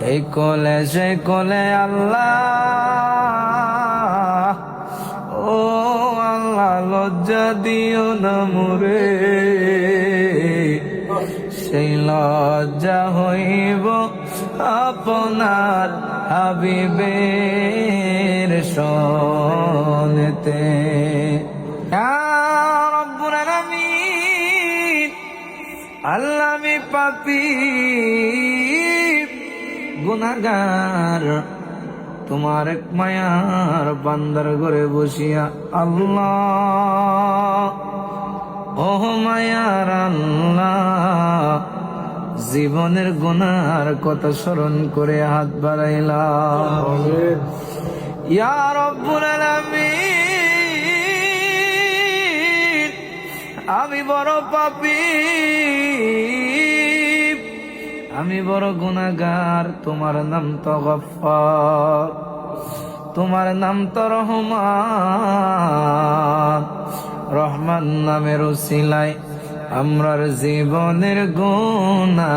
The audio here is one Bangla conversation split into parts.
এই কোলে সে কোলে আল্লাহ। ও আল্লাহ, লজ্জা দিও না মুরে। সেই লজ্জা হইব আপনার হাবিবের সনেতে। আল্লাহ আমি পাপি। গুনাগার তোমার এক মায়ার বান্দার ঘরে বসিয়া আল্লাহ। ও মায়ার আল্লাহ, জীবনের গুনার কথা স্মরণ করে হাত বাড়াইলাম আমি বড় পাপী। আমি বড় গুনাগার তোমার নাম তো গফফার, তোমার নাম তো রহমান। রহমান নামের উসিলায় আমরার জীবনের গুণা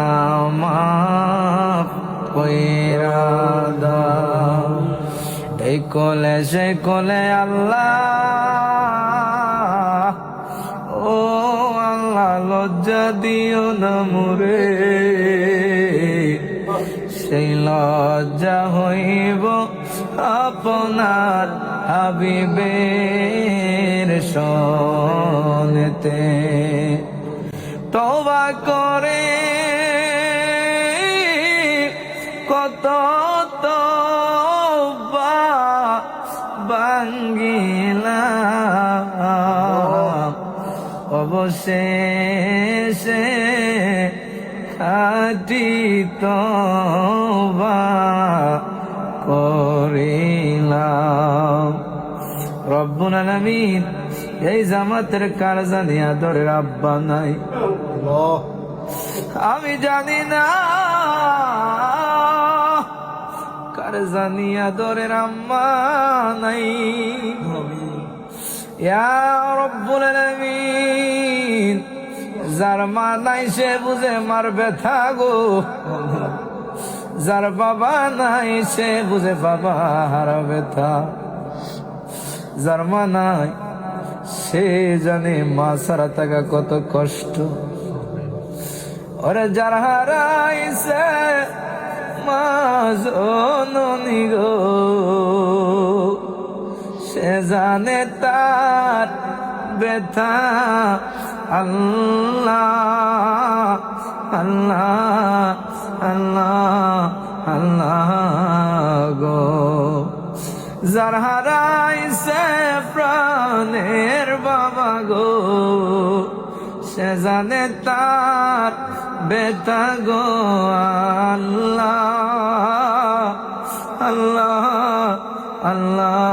এই কোলে সে কোলে আল্লাহ, ও আল্লাহ লজ্জা দিও না মুরে। সেই লজ্জা হইব আপনার হাবিবের সনেতে। তবা করে কত তবা বাঙ্গিলা অবশেষে খাটি তবা করিলাম। রব্বুল আলামিন এই জামাতের কারজানি আদরের আব্বা নাই। আমি জানি না কারজানি আদরের আম্মা নাই। ইয়া রব্বুল আলামিন যার মা নাই সে বুঝে মার ব্যথা গো। যার বাবা নাই সে বুঝে বাবা হার ব্যথা। যার মা নাই সে জানে মা সারা থাকা কত কষ্ট। ওরে যার হারাইছে মা গো। সে জানে তার ব্যথা। আল্লাহ আল্লাহ আল্লাহ আল্লাহ গো। যার হারাইছে প্রাণের বাবা গো। সে জানে তার বেতা গো। আল্লাহ আল্লাহ আল্লাহ